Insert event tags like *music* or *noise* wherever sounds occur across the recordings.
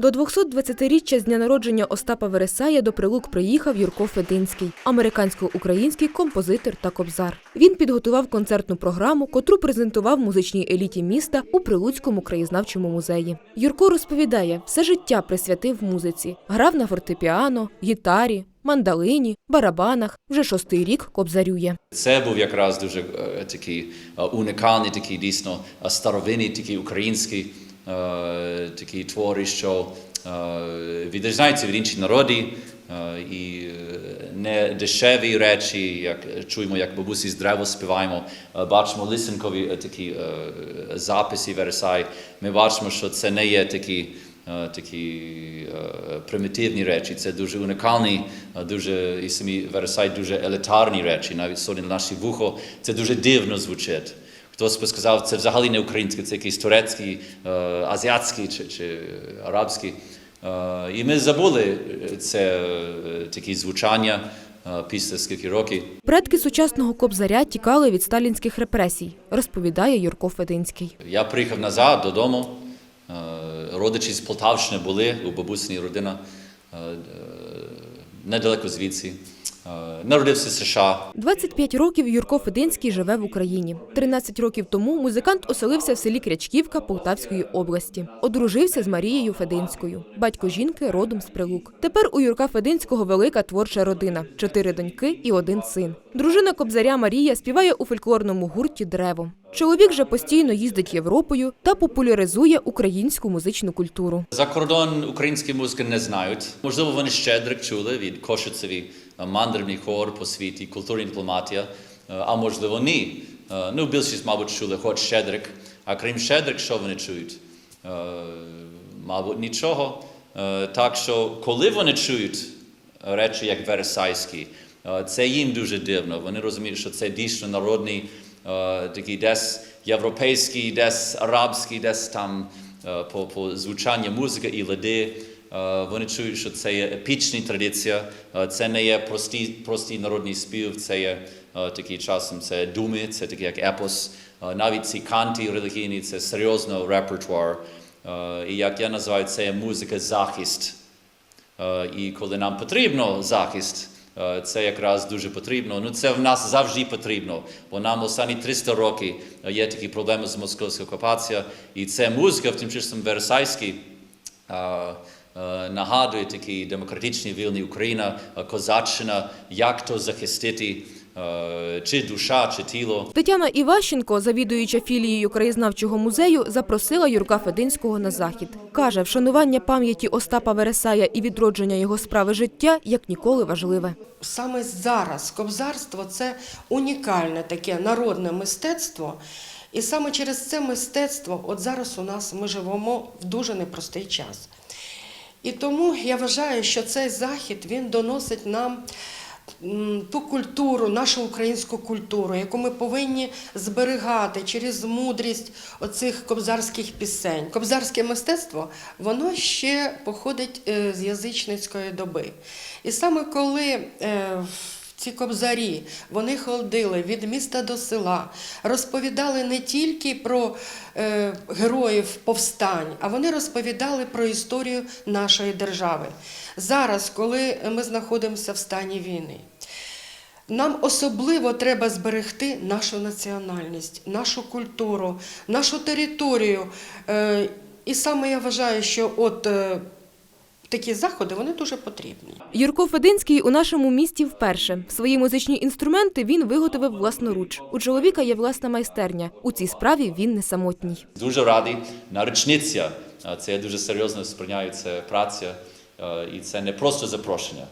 До 220-річчя з дня народження Остапа Вересая до Прилук приїхав Юрко Фединський, американсько-український композитор та кобзар. Він підготував концертну програму, котру презентував музичній еліті міста у Прилуцькому краєзнавчому музеї. Юрко розповідає, все життя присвятив музиці, грав на фортепіано, гітарі, мандалині, барабанах. Вже шостий рік кобзарює. Це був якраз дуже е, такий е, унікальний, такий дійсно старовинний, такий український е, такий твори, що е, відрізняються від інших народів. е, І не дешеві речі, як чуємо, як бабусі з древа співаємо, бачимо лисенкові такі записи Версай. Ми бачимо, що це не є такі такі примітивні речі. Це дуже унікальні, дуже і самі Версай дуже елітарні речі, навіть сьогодні на наші вухо. Це дуже дивно звучить. Хтось би сказав, це взагалі не українське, це якийсь турецький, е, азіатський чи, чи арабський. Е, І ми забули це е, такі звучання після скільки років. Предки сучасного кобзаря тікали від сталінських репресій, розповідає Юрко Фединський. Я приїхав назад додому. Родичі з Полтавщини були у бабусині родина недалеко звідси. Е, Народився в США. 25 років Юрко Фединський живе в Україні. 13 років тому музикант оселився в селі Крячківка Полтавської області. Одружився з Марією Фединською. Батько жінки родом з Прилук. Тепер у Юрка Фединського велика творча родина: чотири доньки і один син. Дружина кобзаря Марія співає у фольклорному гурті Древо. Чоловік же постійно їздить Європою та популяризує українську музичну культуру. За кордон українські музики не знають. Можливо, вони щедрик чули від Кошицеві, е, мандрівний хор по світі, культурна дипломатія, е, а можливо, ні. Е, Ну, більшість, мабуть, чули хоч щедрик. А крім щедрик, що вони чують? Мабуть, нічого. Так що, коли вони чують речі, як Версайські, е, це їм дуже дивно. Вони розуміють, що це дійсно народний, е, такий десь європейський, десь арабський, десь там е, по, по звучанню музики і лади. Е, Вони чують, що це є епічна традиція, е, це не є простий, простий народний спів, це є е, такий часом це думи, це таке як епос. Е, Навіть ці канти релігійні це серйозно репертуар. Е, І як я називаю, це є музика захист. Е, І коли нам потрібно захист, е, це якраз дуже потрібно. Ну це в нас завжди потрібно, бо нам останні 300 років е, є такі проблеми з московською окупацією. І це музика, в тим числом Версайський, е, е, нагадує такі демократичні вільні Україна, е, козаччина, як то захистити, е, чи душа, чи тіло. Тетяна Іващенко, завідуюча філією краєзнавчого музею, запросила Юрка Фединського на захід. Каже, вшанування пам'яті Остапа Вересая і відродження його справи життя як ніколи важливе. Саме зараз кобзарство це унікальне таке народне мистецтво. І саме через це мистецтво, от зараз у нас ми живемо в дуже непростий час. І тому я вважаю, що цей захід він доносить нам ту культуру, нашу українську культуру, яку ми повинні зберігати через мудрість оцих кобзарських пісень. Кобзарське мистецтво воно ще походить е, з язичницької доби. І саме коли е, ці кобзарі вони ходили від міста до села, розповідали не тільки про е, героїв повстань, а вони розповідали про історію нашої держави. Зараз, коли ми знаходимося в стані війни, нам особливо треба зберегти нашу національність, нашу культуру, нашу територію. Е, І саме я вважаю, що от е, такі заходи вони дуже потрібні. Юрко Фединський у нашому місті вперше. Свої музичні інструменти він виготовив власноруч. У чоловіка є власна майстерня. У цій справі він не самотній. Дуже радий. Наречниця. Е, Це я дуже серйозно сприйняю це праця. І це не просто запрошення.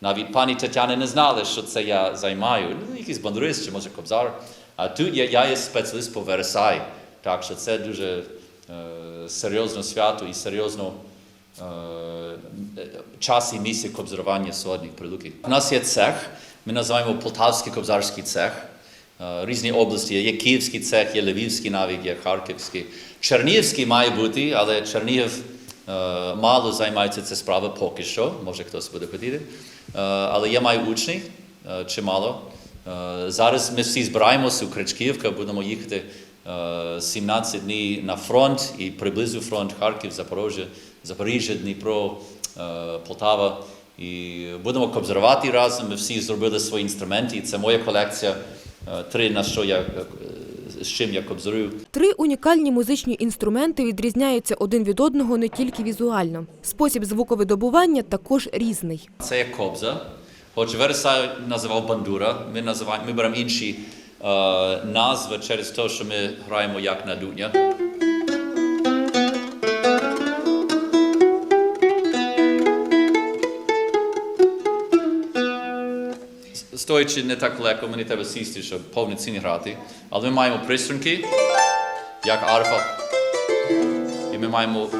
Навіть пані Тетяна не знала, що це я займаю. Ну, якийсь бандурист чи може кобзар. А тут я, я є спеціаліст по Версай. Так що це дуже е, серйозне свято і серйозно час і місце кобзарування сьогодні в Прилуки. У нас є цех, ми називаємо Полтавський кобзарський цех. Е, Різні області є. Київський цех, є Львівський навіть, є Харківський. Чернігівський має бути, але Чернігів е, мало займається цією справою поки що, може хтось буде хотіти. Е, Але я маю учнів е, чимало. Е, Зараз ми всі збираємося у Кричківка, будемо їхати е, 17 днів на фронт і приблизу фронт Харків, Запорожжя, Запоріжжя, Дніпро, е, Полтава. І будемо кобзарувати разом. Ми всі зробили свої інструменти. І це моя колекція. е, Три на що я е, з чим я кобзарую. Три унікальні музичні інструменти відрізняються один від одного не тільки візуально. Спосіб звуковидобування також різний. Це є кобза. Хоч Версай називав бандура, ми називаємо, ми беремо інші е, назви через те, що ми граємо як на дуднях. Стоячи не так легко, мені треба сісти, щоб повноцінно грати. Але ми маємо приструнки, як арфа. І ми маємо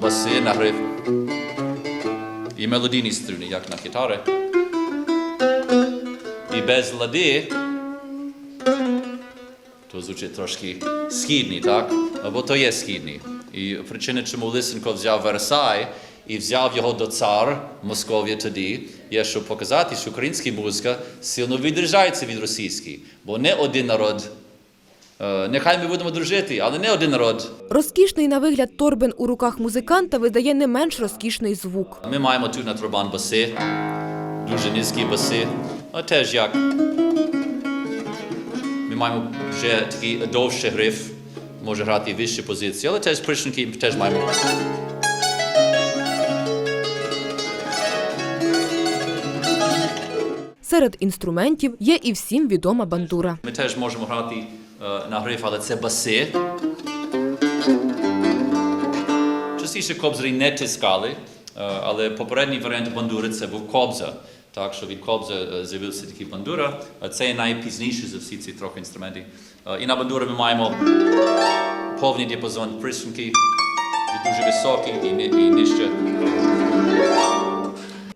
баси на гриф і мелодійні струни, як на гітари. І без лади, то звучить трошки східний, так? Бо то є східний. І причина, чому Лисенко взяв Версай і взяв його до цар Московії тоді, є, щоб показати, що українська музика сильно відрізняється від російської, бо не один народ. Е, Нехай ми будемо дружити, але не один народ. Розкішний на вигляд торбен у руках музиканта видає не менш розкішний звук. Ми маємо тут на трубан баси, дуже низькі баси, а теж як. Ми маємо вже такий довший гриф, може грати вищі позиції, але теж причинки теж маємо. Серед інструментів є і всім відома бандура. Ми теж можемо грати е, на гриф, але це баси. Частіше кобзарі не тискали, е, але попередній варіант бандури це був кобза. Так, що від кобза е, з'явився такий бандура. Це найпізніший за всі ці трохи інструменти. Е, І на бандурі ми маємо повний діапазон приструнки, дуже високий, і нижче.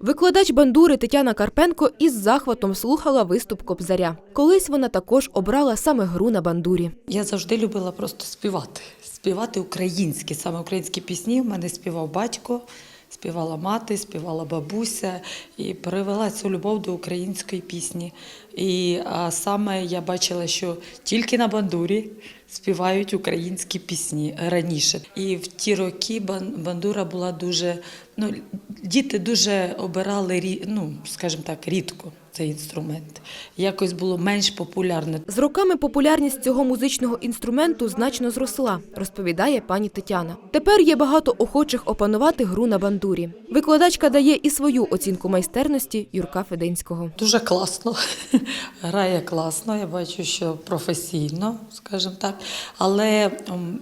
Викладач бандури Тетяна Карпенко із захватом слухала виступ кобзаря. Колись вона також обрала саме гру на бандурі. Я завжди любила просто співати. Співати українські, саме українські пісні. В мене співав батько, співала мати, співала бабуся і перевела цю любов до української пісні. І саме я бачила, що тільки на бандурі співають українські пісні раніше. І в ті роки бан- бандура була дуже. Ну, діти дуже обирали ну, скажімо так, рідко цей інструмент. Якось було менш популярне. З роками популярність цього музичного інструменту значно зросла, розповідає пані Тетяна. Тепер є багато охочих опанувати гру на бандурі. Викладачка дає і свою оцінку майстерності Юрка Фединського. Дуже класно. *laughs* Грає класно, я бачу, що професійно, скажімо так. Але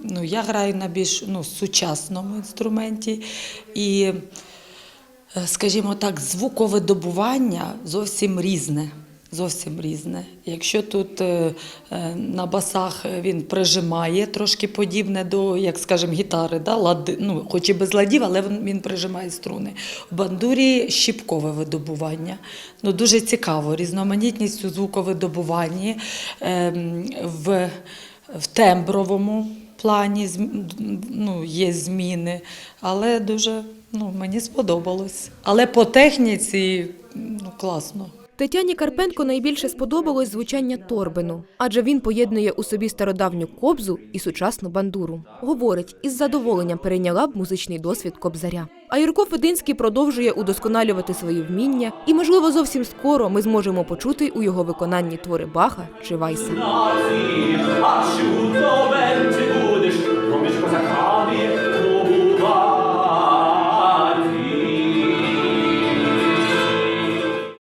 ну, я граю на більш ну, сучасному інструменті. І, скажімо так, звуковидобування зовсім різне. Зовсім різне. Якщо тут е, е, на басах він прижимає трошки подібне до, як скажемо, гітари, да? лади, ну, хоч і без ладів, але він, він прижимає струни. В бандурі щіпкове видобування. Ну, дуже цікаво, різноманітність у звуковидобуванні ем, в, в тембровому плані ну, є зміни, але дуже ну, мені сподобалось. Але по техніці ну, класно. Тетяні Карпенко найбільше сподобалось звучання торбину, адже він поєднує у собі стародавню кобзу і сучасну бандуру. Говорить, із задоволенням перейняла б музичний досвід кобзаря. А Юрко Фединський продовжує удосконалювати свої вміння, і, можливо, зовсім скоро ми зможемо почути у його виконанні твори Баха чи Вайса.